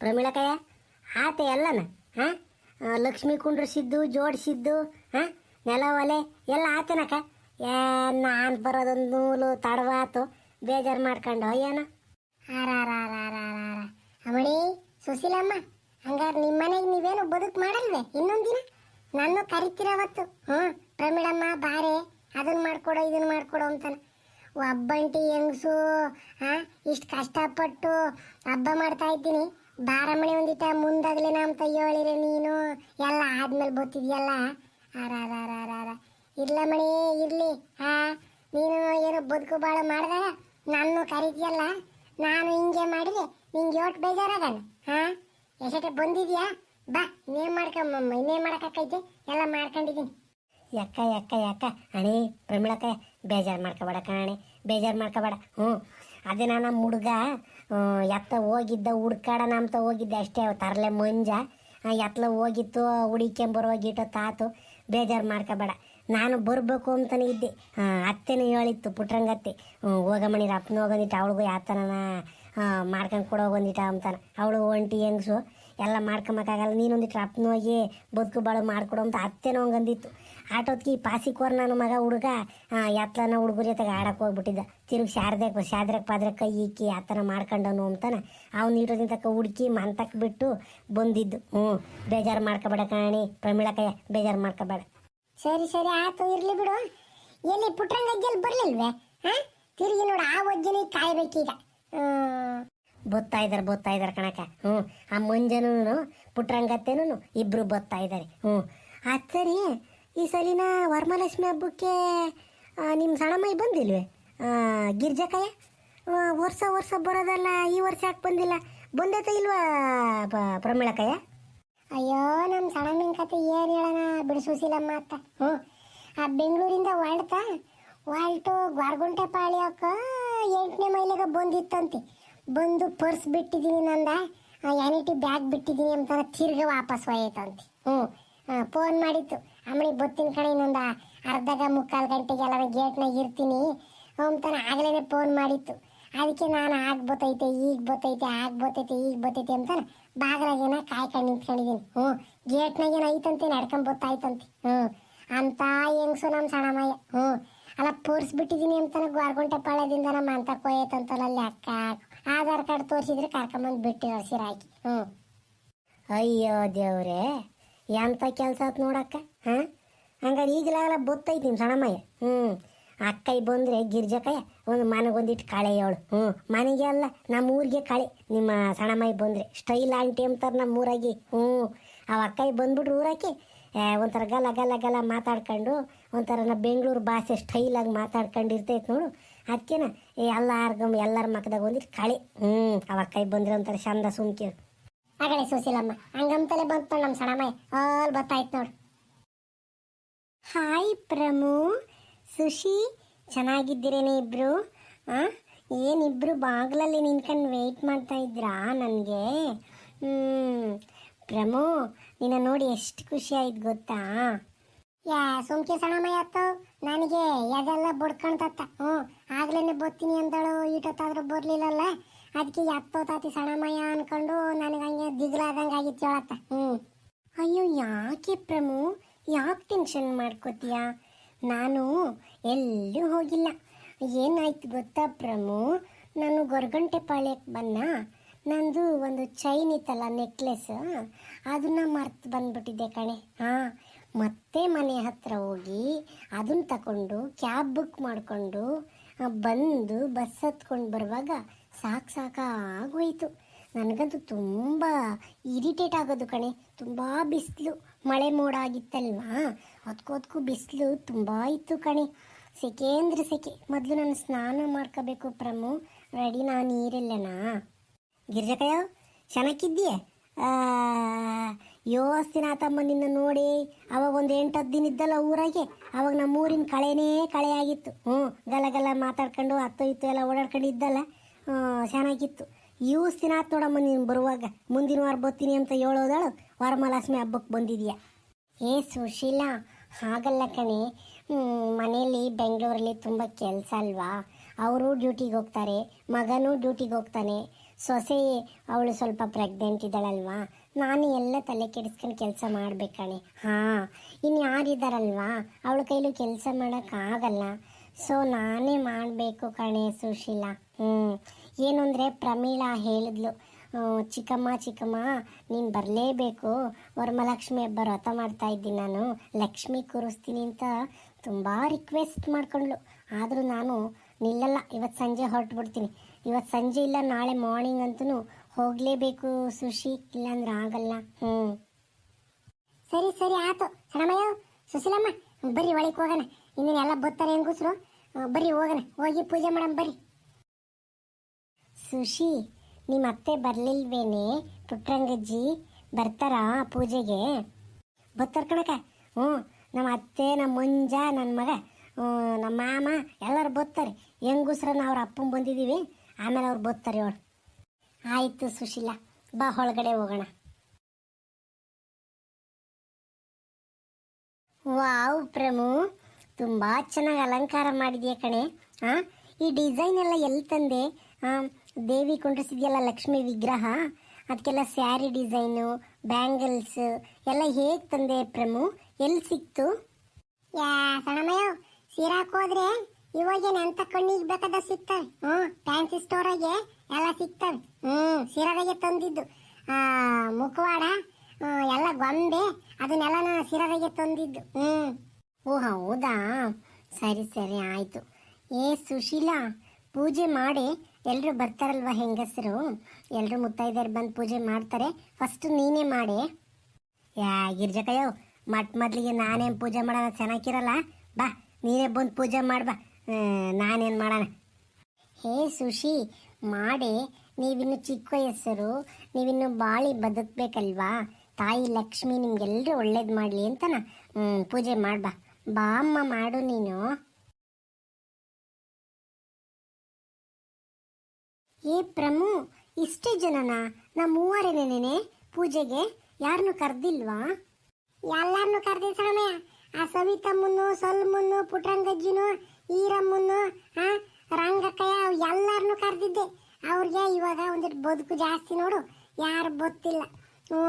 ಪ್ರಮೀಳಕಯ್ಯ ಆತ ಎಲ್ಲನ, ಹಾಂ? ಲಕ್ಷ್ಮಿ ಕುಂಡ್ರಿಸಿದ್ದು ಜೋಡಿಸಿದ್ದು ಹಾಂ? ನೆಲ ಒಲೆ ಎಲ್ಲ ಆತನಕ ಏ, ನಾನು ಬರೋದೊಂದು ನೂಲು ತಡವಾತು, ಬೇಜಾರು ಮಾಡ್ಕೊಂಡು ಏನೋ ಅಮಣಿ ಸುಶೀಲಮ್ಮ ಹಂಗಾರೆ ನಿಮ್ಮ ಮನೆಗೆ ನೀವೇನು ಬದುಕು ಮಾಡಲ್ವೇ ಇನ್ನೊಂದಿನ ದಿನ ನನ್ನ ಕರಿತೀರ ಅವತ್ತು ಹ್ಞೂ ಪ್ರಮೀಳಮ್ಮ ಬಾರೆ ಅದನ್ನ ಮಾಡ್ಕೊಡೋ ಇದನ್ನ ಮಾಡ್ಕೊಡೋ ಅಂತಾನೆ ಒಬ್ಬಂಟಿ ಹೆಂಗಸು ಹಾ ಇಷ್ಟು ಕಷ್ಟಪಟ್ಟು ಹಬ್ಬ ಮಾಡ್ತಾ ಇದ್ದೀನಿ ಬಾರಮಣಿ ಒಂದಿಟ ಮುಂದಾಗ್ಲಿ ಅಂತ ಹೇಳಿರಿ ನೀನು. ಎಲ್ಲ ಆದ್ಮೇಲೆ ಬತ್ತಿದ್ಯಲ್ಲ ಅರಾರ ಇರ್ಲ ಮಣಿ, ಇರ್ಲಿ. ಹಾ ನೀನು ಏನೋ ಬದುಕು ಬಾಳ ಮಾಡಿದಾಗ ನಾನು ಕರಿತಿಯಲ್ಲ? ನಾನು ಹಿಂಗೆ ಮಾಡಿದೆ ನಿಂಗೆ ಯೋಟ್ ಬೇಜಾರಾಗಣ ಹಾ ಎಷ್ಟೇ ಬಂದಿದ್ಯಾ? ಬಾ, ಇನ್ನೇನು ಮಾಡ್ಕೊಂಬಮ್ಮ ಇನ್ನೇನು ಮಾಡ್ಕೈತೆ ಎಲ್ಲ ಮಾಡ್ಕೊಂಡಿದ್ದೀನಿ. ಯಕ್ಕ ಯಕ್ಕ ಯಕ್ಕ. ಅಣಿ, ಪ್ರಮಿಳಕ್ಕ, ಬೇಜಾರು ಮಾಡ್ಕೋಬೇಡ ಕಣೆ ಬೇಜಾರು ಮಾಡ್ಕೋಬೇಡ. ಹ್ಞೂ. ಅದೇ ನಾನು ನಮ್ಮ ಹುಡುಗ. ಎತ್ತ ಹೋಗಿದ್ದ, ಹುಡ್ಕಾಡ ಅಂತ ಹೋಗಿದ್ದೆ ಅಷ್ಟೇ ತರಲೆ ಮಂಜ. ಎತ್ತಲ ಹೋಗಿತ್ತು ಹೋಗಿತ್ತು ಗೀಟ ತಾತು, ಬೇಜಾರು ಮಾಡ್ಕೋಬೇಡ. ನಾನು ಬರಬೇಕು ಅಂತಲೇ ಇದ್ದೆ. ಅತ್ತೆನ ಹೇಳಿತ್ತು ಪುಟ್ರಂಗತ್ತೆ ಹೋಗಮಣಿ ಅಪ್ಪನ ಹೋಗಂದಿಟ್ಟು, ಅವಳಿಗೂ ಯಾತನ ಮಾಡ್ಕೊಂಡು ಕೊಡೋಗಂದಿಟ್ಟ ಅಂತಾನೆ. ಅವಳು ಒಂಟಿ ಹೆಂಗಸು ಎಲ್ಲ ಮಾಡ್ಕೊಂಬಕ್ಕಾಗಲ್ಲ ನೀನೊಂದು ಅಪ್ಪನ ಹೋಗಿ ಬದುಕು ಬಾಳು ಮಾಡ್ಕೊಡು ಅಂತ ಅತ್ತೆನೋ ಹಂಗಂದಿತ್ತು ಆಟೋದ್ಕಿ ಪಾಸಿಕೋರ್ ನನ್ನ ಮಗ ಹುಡುಗ ಎತ್ತಲನ ಹುಡುಗರ ಜೊತೆಗೆ ಆಡಕ್ಕೆ ಹೋಗ್ಬಿಟ್ಟಿದ್ದ. ತಿರುಗಿ ಶಾರದೆ ಶಾದ್ರಕ್ಕೆ ಪಾದ್ರೆ ಕೈ ಇಕ್ಕಿ ಆ ಥರ ಮಾಡ್ಕೊಂಡನು ಅಂತಾನೆ. ಅವ್ನು ನೀಟೋದಿಂದ ತಕ್ಕ ಹುಡುಕಿ ಮಂತಕ್ಕೆ ಬಿಟ್ಟು ಬಂದಿದ್ದು. ಹ್ಞೂ, ಬೇಜಾರು ಮಾಡ್ಕೋಬೇಡ ಕಾಣಿ ಕೈಯ ಬೇಜಾರು ಮಾಡ್ಕೋಬೇಡ. ಸರಿ ಸರಿ, ಆತು, ಇರಲಿ ಬಿಡು. ಎಲ್ಲಿ ಪುಟ್ರಂಗಜ್ಜಲ್ಲಿ ಬರಲಿಲ್ವೇ? ಹಾಂ ತಿರುಗಿ ನೋಡು, ಆ ಒಜ್ಜನಿ ಕಾಯ್ಬೇಕೀಗ. ಬೊತ್ತಾ ಇದಾರೆ ಬೊತ್ತಾ ಇದಾರೆ ಕಣಕ ಹ್ಞೂ. ಆ ಮಂಜನೂ ಪುಟ್ರಂಗತ್ತೇನು ಇಬ್ರು ಬೊತ್ತಾ ಇದ್ದಾರೆ ಹ್ಞೂ. ಅದು ಸರಿ ಈ ಸಲಿನ ವರಮಹಾಲಕ್ಷ್ಮಿ ಹಬ್ಬಕ್ಕೆ ನಿಮ್ಮ ಸಣ್ಣಮ್ಮ ಬಂದಿಲ್ವೇ? ಗಿರ್ಜಕಯ್ಯ? ವರ್ಷ ವರ್ಷ ಬರೋದಲ್ಲ ಈ ವರ್ಷ ಯಾಕೆ ಬಂದಿಲ್ಲ? ಬಂದೈತೆ ಇಲ್ವಾ ಪ್ರಮೀಳಕಯ್ಯ ಅಯ್ಯೋ ನಮ್ಮ ಸಣ್ಣಮ್ಮನ ಕತೆ ಏನು ಹೇಳೋಣ ಬಿಡಿಸೂಸಿಲಮ್ಮ ಅತ್ತ. ಹ್ಞೂ. ಆ ಬೆಂಗಳೂರಿಂದ ಹೊರಡ್ತಾ, ಹೊರಟು ಗ್ವಾರ್ಗುಂಟೆ ಪಾಳ್ಯಕ್ಕ ಎಂಟನೇ ಮೈಲಿಗೆ ಬಂದಿತ್ತಂತೆ. ಬಂದು ಪರ್ಸ್ ಬಿಟ್ಟಿದ್ದೀನಿ ನಂದ. ಯಾನಿಟಿ ಬ್ಯಾಗ್ ಬಿಟ್ಟಿದ್ದೀನಿ ಅಂತ ತಿರ್ಗ ವಾಪಸ್ ಹೋಯ್ತಂತೆ ಹ್ಞೂ. ಫೋನ್ ಮಾಡಿತ್ತು. ಅಮ್ಮನಿಗೆ ಬತ್ತಿನ ಕಡೆ ಇನ್ನೊಂದು ಅರ್ಧಗ ಮುಕ್ಕಾಲು ಗಂಟೆಗೆ ಎಲ್ಲ ಗೇಟ್ನಾಗ ಇರ್ತೀನಿ. ಅಂತಾನೆ ಆಗಲೇ ಫೋನ್ ಮಾಡಿತ್ತು. ಅದಕ್ಕೆ ನಾನು ಆಗ ಬತ್ತೈತೆ, ಈಗ ಬತ್ತೈತೆ, ಆಗ ಬತ್ತೈತೆ, ಈಗ ಬತ್ತೈತೆ ಅಂತಾನೆ ಬಾಗಿಲಾಗೇನ ಕಾಯ್ಕೊಂಡು ನಿಂತ್ಕೊಂಡಿದ್ದೀನಿ. ಹ್ಞೂ. ಗೇಟ್ನಾಗೇನು ಐತಂತೆ ನಡ್ಕೊಂಡ್ ಹ್ಞೂ. ಅಂತ ಹೆಂಗ್ಸು ನಮ್ಮ ಸಣ್ಣಮಯ್ಯ ಹ್ಞೂ. ಅಲ್ಲ ಪರ್ಸ್ ಬಿಟ್ಟಿದ್ದೀನಿ ಅಂತಾನೆ ಗೋರ್ಗುಂಟೆ ಪಾಳ್ಯದಿಂದ ನಮ್ಮ ಅಂತ ಕೊಯ್ಯತ್ತಂತಲ್ಲ ಅಕ್ಕ ಆಧಾರ್ ಕಾರ್ಡ್ ತೋರಿಸಿದ್ರೆ ಕರ್ಕೊಂಬಂದು ಬಿಟ್ಟು ಸೀರೆ ಹಾಕಿ ಹ್ಞೂ. ಅಯ್ಯೋ ದೇವ್ರೆ ಎಂಥ ಕೆಲಸ ಆಯ್ತು ನೋಡಕ್ಕ, ಹಾಂ? ಹಂಗಾರೆ ಈಗಲಾಗಲ್ಲ ಬೊತ್ತೈತಿ ನಿಮ್ಮ ಸಣ್ಣಮ್ಮಯ್ಯ. ಹ್ಞೂ. ಅಕ್ಕೈ ಬಂದರೆ ಗಿರ್ಜಕಯ್ಯ, ಒಂದು ಮನೆಗೊಂದಿಟ್ಟು ಕಳೆ ಅವಳು ಹ್ಞೂ. ಮನೆಗೆ ಅಲ್ಲ, ನಮ್ಮ ಊರಿಗೆ ಕಳೆ. ನಿಮ್ಮ ಸಣ್ಣಮ್ಮಯ್ಯ ಬಂದರೆ ಸ್ಟೈಲ್ ಆಂಟಿ ಅಂತಾರೆ ನಮ್ಮ ಊರಾಗಿ ಹ್ಞೂ. ಅವ ಅಕ್ಕೈ ಬಂದ್ಬಿಟ್ರು ಊರಾಕಿ ಒಂಥರ ಗಲ ಗಲ ಗಲ ಮಾತಾಡ್ಕೊಂಡು ಒಂಥರ ನಾ ಬೆಂಗಳೂರು ಭಾಷೆ ಸ್ಟೈಲಾಗಿ ಮಾತಾಡ್ಕೊಂಡು ಇರ್ತೈತೆ ನೋಡು. ಅದಕ್ಕೇನ ಎಲ್ಲಾರ್ಗಮ್ ಎಲ್ಲರ ಮಕ್ಕದಾಗ ಒಂದಿಟ್ಟು ಕಳೆ. ಹ್ಞೂ ಅವ ಕೈ ಬಂದ್ರೆ ಅಂತ ಚಂದ ಸುಮ್ಕಿರು ಆಗಲೇ ಸುಶೀಲಮ್ಮ ಹಂಗಂತಲೇ ಬಂತು ನಮ್ಮ ಸಣ್ಣಮಯ್ಯ ಆಲ್ ಬತ್ತಾಯ್ತು ನೋಡು. ಹಾಯ್ ಪ್ರಮು, ಸುಶಿ, ಚೆನ್ನಾಗಿದ್ದೀರೇನೆ ಇಬ್ರು? ಆ ಏನಿಬ್ರು ಬಾಗಿಲಲ್ಲಿ ನಿಂತ್ಕೊಂಡು ವೆಯ್ಟ್ ಮಾಡ್ತಾ ಇದ್ರಾ ನನಗೆ? ಪ್ರಮು, ನಿನ್ನ ನೋಡಿ ಎಷ್ಟು ಖುಷಿ ಆಯ್ತು ಗೊತ್ತಾ? ಯಾ, ಸುಮ್ಕೆ ಸಣಮಯ್ಯ ಆತು ನನಗೆ ಎದೆಲ್ಲ ಬಡ್ಕೊಂತತ್ತ ಹ್ಞೂ ಆಗ್ಲೇನೆ ಬರ್ತೀನಿ ಅಂದಳು. ಈಟೊತ್ತಾದ್ರೂ ಬರ್ಲಿಲ್ಲಲ್ಲ. ಅದಕ್ಕೆ ಎತ್ತೋತಾತಿ ಸಣಮಯ ಅನ್ಕೊಂಡು ನನಗೆ ಹಂಗೆ ದಿಗ್ಲಾದಂಗೆ ಆಗಿತ್ತು ಹೇಳತ್ತ. ಹ್ಞೂ ಅಯ್ಯೋ ಯಾಕೆ ಪ್ರಮು? ಯಾಕೆ ಟೆನ್ಷನ್ ಮಾಡ್ಕೋತೀಯ? ನಾನು ಎಲ್ಲೂ ಹೋಗಿಲ್ಲ. ಏನಾಯ್ತು ಗೊತ್ತಾ ಪ್ರಮು? ನಾನು ಗೊರ್ಗಂಟೆ ಪಾಳ್ಯಕ್ಕೆ ಬನ್ನ ನಂದು ಒಂದು ಚೈನ್ ಇತ್ತಲ್ಲ ನೆಕ್ಲೆಸ್ ಅದನ್ನ ಮರ್ತು ಬಂದ್ಬಿಟ್ಟಿದ್ದೆ ಕಣೆ. ಹಾಂ, ಮತ್ತೆ ಮನೆ ಹತ್ರ ಹೋಗಿ ಅದನ್ನ ತಗೊಂಡು ಕ್ಯಾಬ್ ಬುಕ್ ಮಾಡಿಕೊಂಡು ಬಂದು ಬಸ್ ಹತ್ಕೊಂಡು ಬರುವಾಗ ಸಾಕು ಸಾಕಾಗೋಯ್ತು. ನನಗಂತೂ ತುಂಬ ಇರಿಟೇಟ್ ಆಗೋದು ಕಣೆ. ತುಂಬ ಬಿಸಿಲು. ಮಳೆ ಮೋಡ ಆಗಿತ್ತಲ್ವಾ ಅದಕ್ಕೋದಕ್ಕೂ ಬಿಸಿಲು ತುಂಬ ಇತ್ತು ಕಣೆ. ಸೆಕೆ ಅಂದ್ರೆ ಸೆಕೆ. ಮೊದಲು ನಾನು ಸ್ನಾನ ಮಾಡ್ಕೋಬೇಕು ಪ್ರಮು. ರೆಡಿ ನಾನು ನೀರಿಲ್ಲನಾ? ಗಿರ್ಜಕಯ್ಯ ಚೆನ್ನಾಗಿದ್ದೀಯ ಯೋಸ್ ದಿನ ಆತಮ್ಮ ನಿನ್ನ ನೋಡಿ ಅವಾಗ ಒಂದು ಎಂಟು ಹತ್ತು ದಿನ ಇದ್ದಲ್ಲ ಊರಾಗೆ, ಅವಾಗ ನಮ್ಮ ಊರಿನ ಕಳೆನೇ ಕಳೆ ಆಗಿತ್ತು. ಹ್ಞೂ ಗಲ ಗಲ ಮಾತಾಡ್ಕೊಂಡು ಹತ್ತು ಇತ್ತು ಎಲ್ಲ ಓಡಾಡ್ಕೊಂಡು ಇದ್ದಲ್ಲ ಚೆನ್ನಾಗಿತ್ತು. ಯೂಸ್ ದಿನ ನೋಡಮ್ಮ ನೀನು ಬರುವಾಗ ಮುಂದಿನ ವಾರ ಬರ್ತೀನಿ ಅಂತ ಹೇಳೋದಳು ವರಮಹಾಲಕ್ಷ್ಮಿ ಹಬ್ಬಕ್ಕೆ ಬಂದಿದ್ಯಾ? ಏ ಸುಶೀಲಾ, ಹಾಗಲ್ಲ ಕಣೆ. ಮನೆಯಲ್ಲಿ ಬೆಂಗಳೂರಲ್ಲಿ ತುಂಬ ಕೆಲಸ ಅಲ್ವಾ? ಅವರು ಡ್ಯೂಟಿಗೆ ಹೋಗ್ತಾರೆ, ಮಗನೂ ಡ್ಯೂಟಿಗೆ ಹೋಗ್ತಾನೆ. ಸೊಸೆ ಅವಳು ಸ್ವಲ್ಪ ಪ್ರೆಗ್ನೆಂಟ್ ಇದ್ದಾಳಲ್ವಾ? ನಾನು ಎಲ್ಲ ತಲೆ ಕೆಡಿಸ್ಕೊಂಡು ಕೆಲಸ ಮಾಡಬೇಕಣೆ ಹಾಂ ಇನ್ನು ಯಾರಿದ್ದಾರಲ್ವಾ ಅವಳ ಕೈಲೂ ಕೆಲಸ ಮಾಡೋಕ್ಕಾಗಲ್ಲ ಸೊ ನಾನೇ ಮಾಡಬೇಕು ಕಣೆ ಸುಶೀಲಾ. ಹ್ಞೂ ಏನು ಅಂದರೆ ಪ್ರಮೀಳಾ ಹೇಳಿದ್ಲು ಚಿಕ್ಕಮ್ಮ ಚಿಕ್ಕಮ್ಮ, ನೀನು ಬರಲೇಬೇಕು. ವರಮಲಕ್ಷ್ಮಿ ಹಬ್ಬ ವ್ರತ ಮಾಡ್ತಾ ಇದ್ದೀನಿ ನಾನು. ಲಕ್ಷ್ಮಿ ಕೂರಿಸ್ತೀನಿ ಅಂತ ತುಂಬ ರಿಕ್ವೆಸ್ಟ್ ಮಾಡ್ಕೊಂಡ್ಳು. ಆದರೂ ನಾನು ನಿಲ್ಲಲ್ಲ. ಇವತ್ತು ಸಂಜೆ ಹೊರಟು ಬಿಡ್ತೀನಿ ಇವತ್ತು ಸಂಜೆ ಇಲ್ಲ, ನಾಳೆ ಮಾರ್ನಿಂಗ್ ಅಂತೂ ಹೋಗಲೇಬೇಕು ಸುಶಿ, ಇಲ್ಲಾಂದ್ರೆ ಆಗಲ್ಲ. ಹ್ಞೂ. ಸರಿ ಸರಿ, ಆತು. ಸಣಮಯ್ಯ ಸುಶೀಲಮ್ಮ, ಬರ್ರಿ ಒಳಗೆ ಹೋಗೋಣ. ಇನ್ನೇನು ಎಲ್ಲ ಬರ್ತಾರೆ ಹೆಂಗಸ್ರು? ಬರ್ರಿ, ಹೋಗೋಣ. ಹೋಗಿ ಪೂಜೆ ಮಾಡಮ್ ಬರ್ರಿ. ಸುಶಿ ನಿಮ್ಮ ಅತ್ತೆ ಬರ್ಲಿಲ್ವೇನೆ? ಪುಟ್ರಂಗಜ್ಜಿ ಬರ್ತಾರಾ ಪೂಜೆಗೆ? ಬರ್ತಾರ ಕಣಕ ಹ್ಞೂ, ನಮ್ಮ ಅತ್ತೆ, ನಮ್ಮ ಮುಂಜ ನನ್ನ ಮಗ ನಮ್ಮ ಮಾಮ ಎಲ್ಲರೂ ಬರ್ತಾರೆ. ಹೆಂಗಸ್ರನ್ನ ಅವ್ರ ಅಪ್ಪನ ಬಂದಿದ್ದೀವಿ. ಆಮೇಲೆ ಅವ್ರು ಬರ್ತಾರೆ ಅವಳು ಆಯಿತು ಸುಶೀಲಾ, ಬಾ ಒಳಗಡೆ ಹೋಗೋಣ. ವಾವ್ ಪ್ರಮು, ತುಂಬಾ ಚೆನ್ನಾಗಿ ಅಲಂಕಾರ ಮಾಡಿದ್ಯಾ ಕಣೆ. ಹಾ ಈ ಡಿಸೈನ್ ಎಲ್ಲ ಎಲ್ಲಿ ತಂದೆ? ದೇವಿ ಕುಂಡ್ರಿಸಿದ್ಯಲ್ಲ ಲಕ್ಷ್ಮಿ ವಿಗ್ರಹ ಅದಕ್ಕೆಲ್ಲ ಸ್ಯಾರಿ ಡಿಸೈನು, ಬ್ಯಾಂಗಲ್ಸ್, ಎಲ್ಲ ಹೇಗ್ ತಂದೆ ಪ್ರಮು? ಎಲ್ಲಿ ಸಿಕ್ತು? ಯಾ ಸಣಮಯ್ಯ ಏನ್ ಅಂತ ಕಣ್ಣಿಗೆ ಬೇಕಾದ ಸಿಗ್ತವೆ ಹ್ಮ್, ಫ್ಯಾನ್ಸಿ ಸ್ಟೋರಾಗೆ? ಎಲ್ಲ ಸಿಗ್ತವೆ. ಹ್ಞೂ ಸೀರಾದಾಗೆ ತಂದಿದ್ದು. ಆ, ಮುಖವಾಡ ಎಲ್ಲ ಗೊಂಬೆ ಅದನ್ನೆಲ್ಲ ನಾನು ಸೀರಾದಾಗೆ ತಂದಿದ್ದು. ಹ್ಞೂ ಓ ಹೌದಾ? ಸರಿ ಸರಿ ಆಯಿತು. ಏ ಸುಶೀಲಾ ಪೂಜೆ ಮಾಡಿ. ಎಲ್ಲರೂ ಬರ್ತಾರಲ್ವ ಹೆಂಗಸರು? ಎಲ್ಲರೂ ಮುತ್ತೈದೆಯರು ಬಂದು ಪೂಜೆ ಮಾಡ್ತಾರೆ. ಫಸ್ಟ್ ನೀನೇ ಮಾಡಿ. ಯಾ ಗಿರ್ಜಕಯ್ಯೋ ಮಟ್ ಮೊದಲಿಗೆ ನಾನೇನು ಪೂಜೆ ಮಾಡೋಣ ಚೆನ್ನಾಗಿರಲ್ಲ? ಬಾ ನೀನೇ ಬಂದು ಪೂಜೆ ಮಾಡ್ಬಾ ನಾನೇನು ಮಾಡೋಣ? ಹೇ ಸುಶಿ, ಮಾಡಿ, ನೀವಿನ್ನು ಚಿಕ್ಕ ವಯಸ್ಸರು, ನೀವಿನ್ನು ಬಾಳಿ ಬದುಕಬೇಕಲ್ವಾ? ತಾಯಿ ಲಕ್ಷ್ಮಿ ನಿಮ್ಗೆಲ್ಲರೂ ಒಳ್ಳೇದು ಮಾಡಲಿ ಅಂತನ? ಪೂಜೆ ಮಾಡ್ಬಾ. ಬಾ ಅಮ್ಮ, ಮಾಡು ನೀನು. ಏ ಪ್ರಮು, ಇಷ್ಟೇ ಜನನ? ನಾ ಮೂವರೇನೇನೆ ಪೂಜೆಗೆ. ಯಾರನ್ನು ಕರ್ದಿಲ್ವಾ? ಎಲ್ಲಾರನ್ನು ಕರೆದಿ ಸಣಮಯ್ಯ ಆ ಸವಿತಮ್ಮನ್ನು, ಸಲ್ಮನ್ನು, ಪುಟ್ರಂಗಜ್ಜಿನು, ಈರಮ್ಮನ್ನು ಹಾ ರಂಗಕ್ಕಯ್ಯ ಎಲ್ಲರನ್ನು ಕರೆದಿದ್ದೆ. ಅವ್ರಿಗೆ ಇವಾಗ ಒಂದಿಟ್ಟು ಬದುಕು ಜಾಸ್ತಿ ನೋಡು, ಯಾರು ಗೊತ್ತಿಲ್ಲ ಹ್ಞೂ,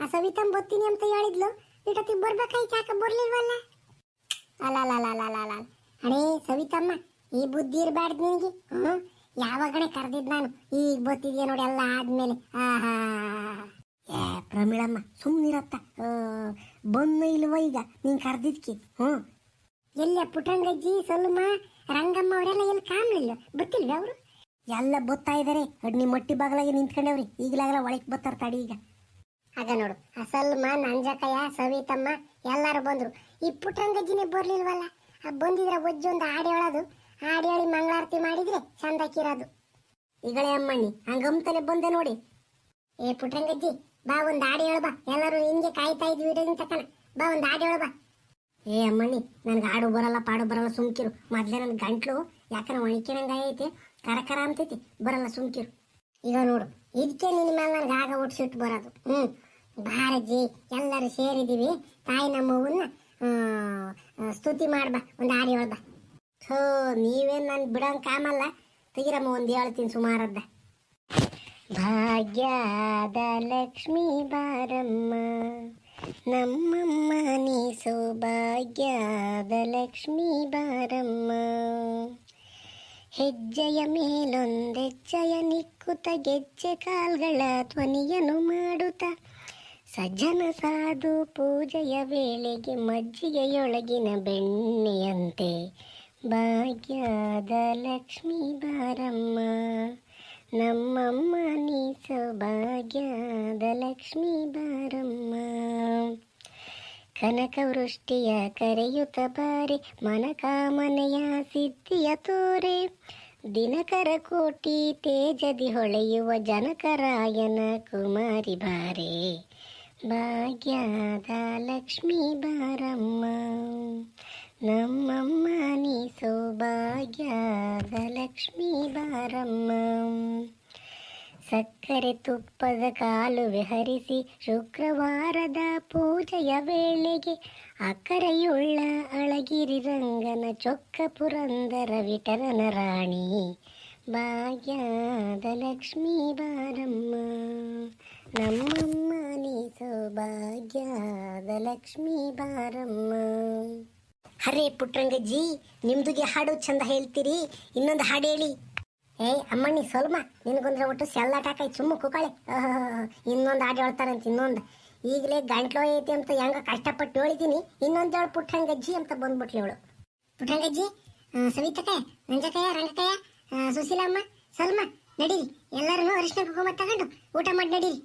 ಆ ಸವಿತಮ್ ಬತ್ತೀನಿ ಅಂತ ಹೇಳಿದ್ಲು. ಇಟತಿ ಬರ್ಬೇಕಾಯ್ತು ಯಾಕೆ ಬರ್ಲಿಲ್ವಲ್ಲ? ಅಲ್ಲ ಅಣೇ ಸವಿತಮ್ಮ, ಈ ಬುದ್ಧಿ ಇರಬಾರ್ದು ನಿನಗೆ. ಹ್ಞೂ ಯಾವಾಗಣೆ ಕರೆದಿದ್ದು ನಾನು, ಈಗ ಬತ್ತಿದ್ಯಾ ನೋಡಿ ಎಲ್ಲ ಆದ್ಮೇಲೆ. ಆಹಾ. ಏ, ಪ್ರಮೀಳಮ್ಮ ಸುಮ್ಮನಿರತ್ತ ಬಂದು ಇಲ್ವ ಈಗ, ನೀನು ಕರೆದಿದ್ಕಿ. ಹ್ಞೂ. ಎಲ್ಲ ಪುಟಂಗಜ್ಜಿ ಸಲ್ಮ, ರಂಗಮ್ಮ ಕಾಣಲಿಲ್ಲ ಗೊತ್ತಿಲ್ವ ಅವರು? ಎಲ್ಲ ಬತ್ತಾ ಇದಾರೆ. ಅಡ್ನಿ ಮಟ್ಟಿ ಬಾಗಲಾಗಿ ನಿಂತ್ಕೊಂಡವ್ರಿ. ಈಗಲಾಗಲ ಒಳಗೆ ಬತ್ತಾರ ತಡಿ ಈಗ. ಆಗ ನೋಡು ಅಸಲ್ ಸಲ್ಮ ನಂಜಕಯ್ಯ ಸವಿತಮ್ಮ ಎಲ್ಲರೂ ಬಂದ್ರು. ಈ ಪುಟ್ರಂಗಜ್ಜಿನೇ ಬರ್ಲಿಲ್ವಲ್ಲ? ಆ ಬಂದಿದ್ರೆ ಒಜ್ಜೊಂದು ಹಾಡು ಹೇಳೋದು ಆಡಿ ಹೇಳಿ ಮಂಗಳಾರತಿ ಮಾಡಿದ್ರೆ ಚಂದಕ್ಕಿರೋದು ಈಗಳೇ ಅಮ್ಮಣ್ಣಿ ಹಂಗಂತಲೇ ಬಂದೆ ನೋಡಿ. ಏ ಪುಟ್ರಂಗಜ್ಜಿ ಬಾ ಒಂದು ಆಡಿ ಹೇಳ ಬಾ ಎಲ್ಲರೂ ಹಿಂಗೆ ಕಾಯ್ತಾ ಇದ್ವಿ ಇಡೋದಿನ ತಕನ ಬಾ ಒಂದು ಹಾಡಿ ಹೇಳ ಬಾ ಏ ಅಮ್ಮಣ್ಣಿ ನನಗೆ ಹಾಡು ಬರಲ್ಲ ಪಾಡು ಬರಲ್ಲ ಸುಮ್ಕಿರು. ಮೊದಲೇ ನನ್ನ ಗಂಟ್ಲು ಯಾಕಂದ್ರೆ ಒಣಕಿನಂಗ ಐತಿ ಕರ ಕರ ಅಂತೈತಿ. ಬರಲ್ಲ ಸುಮ್ಕಿರು. ಈಗ ನೋಡು ಇದಕ್ಕೆ ನಿನ್ನ ಮೇಲೆ ನನಗೆ ಆಗ ಓಡಿಸಿಟ್ಟು ಬರೋದು. ಹ್ಞೂ ಭಾರಜಿ ಎಲ್ಲರೂ ಸೇರಿದ್ದೀವಿ ತಾಯಿ ನಮ್ಮವನ್ನ ಸ್ತುತಿ ಮಾಡ್ಬಾ ಒಂದು ಹಾಡು ಹೇಳ್ದ ಥೋ, ನೀವೇನು ನಾನು ಬಿಡೋಂಗೆ ಕಾಮಲ್ಲ? ತೆಗಿರಮ್ಮ, ಒಂದು ಹೇಳ್ತೀನಿ ಸುಮಾರದ್ದ ಭಾಗ್ಯದ ಲಕ್ಷ್ಮೀ ಬಾರಮ್ಮ, ನಮ್ಮಮ್ಮ ನೀ ಸೌಭಾಗ್ಯದ ಲಕ್ಷ್ಮೀ ಬಾರಮ್ಮ. ಹೆಜ್ಜೆಯ ಮೇಲೊಂದೆಜ್ಜೆಯ ನಿಕ್ಕುತ್ತ ಗೆಜ್ಜೆ ಕಾಲ್ಗಳ ಧ್ವನಿಯನ್ನು ಮಾಡುತ್ತ. ಸಜ್ಜನ ಸಾಧು ಪೂಜೆಯ ವೇಳೆಗೆ ಮಜ್ಜಿಗೆಯೊಳಗಿನ ಬೆಣ್ಣೆಯಂತೆ, ಭಾಗ್ಯದ ಲಕ್ಷ್ಮೀ ಬಾರಮ್ಮ, ನಮ್ಮಮ್ಮ ನೀ ಸೌಭಾಗ್ಯದ ಲಕ್ಷ್ಮೀ ಬಾರಮ್ಮ. ಕನಕ ವೃಷ್ಟಿಯ ಕರೆಯುತ್ತ ಬಾರೆ, ಮನಕಾಮನೆಯ ಸಿದ್ಧಿಯ ತೋರೆ. ದಿನಕರ ಕೋಟಿ ತೇಜದಿ ಹೊಳೆಯುವ ಜನಕರಾಯನ ಕುಮಾರಿ ಬಾರೆ. ಭಾಗ್ಯದ ಲಕ್ಷ್ಮೀ ಬಾರಮ್ಮ, ನಮ್ಮಮ್ಮ ನೀ ಸೌಭಾಗ್ಯದ ಲಕ್ಷ್ಮೀ ಬಾರಮ್ಮ. ಸಕ್ಕರೆ ತುಪ್ಪದ ಕಾಲುವೆ ಹರಿಸಿ ಶುಕ್ರವಾರದ ಪೂಜೆಯ ವೇಳೆಗೆ ಅಕ್ಕರೆಯುಳ್ಳ ಅಳಗಿರಿ ರಂಗನ ಚೊಕ್ಕ ಪುರಂದರ ವಿಠಲನ ರಾಣಿ. ಭಾಗ್ಯದ ಲಕ್ಷ್ಮೀ ಬಾರಮ್ಮ. ನಮ್ಮಮ್ಮ ನೀ ಸೌಭಾಗ್ಯದ ಲಕ್ಷ್ಮೀ ಬಾರಮ್ಮ. ಹರೇ ಪುಟ್ರಂಗಜ್ಜಿ ನಿಮ್ದುಗೆ ಹಾಡು ಚಂದ ಹೇಳ್ತೀರಿ. ಇನ್ನೊಂದು ಹಾಡು ಹೇಳಿ. ಏಯ್ ನೀ ಸೊಲ್ಮ ನಿನಗೊಂದ್ರೆ ಒಟ್ಟು ಸೆಲ್ಲಾಟಾಕೈ ಸುಮ್ಮ ಕುಕಳೆ ಇನ್ನೊಂದು ಹಾಡು ಹೇಳ್ತಾರಂತ ಇನ್ನೊಂದು. ಈಗಲೇ ಗಂಟ್ಲು ಐತಿ ಅಂತ ಹೆಂಗ ಕಷ್ಟಪಟ್ಟು ಹೇಳಿದ್ದೀನಿ ಇನ್ನೊಂದು ಹೇಳು ಪುಟ್ಟಂಗಜ್ಜಿ ಅಂತ ಬಂದ್ಬಿಟ್ಲಿ ಅವಳು ಪುಟ್ಟಂಗಜ್ಜಿ ಸವಿತಕ್ಕೆ ನಂಜಕಯ್ಯ ರಂಗಕಯ್ಯ ಆ, ಸುಶೀಲಮ್ಮ ಸಲ್ಮ ನಡೀರಿ. ಎಲ್ಲರೂ ಅರಿಶಿನ ಕುಕುಮ ತಗೊಂಡು ಊಟ ಮಾಡಿ ನಡೀರಿ.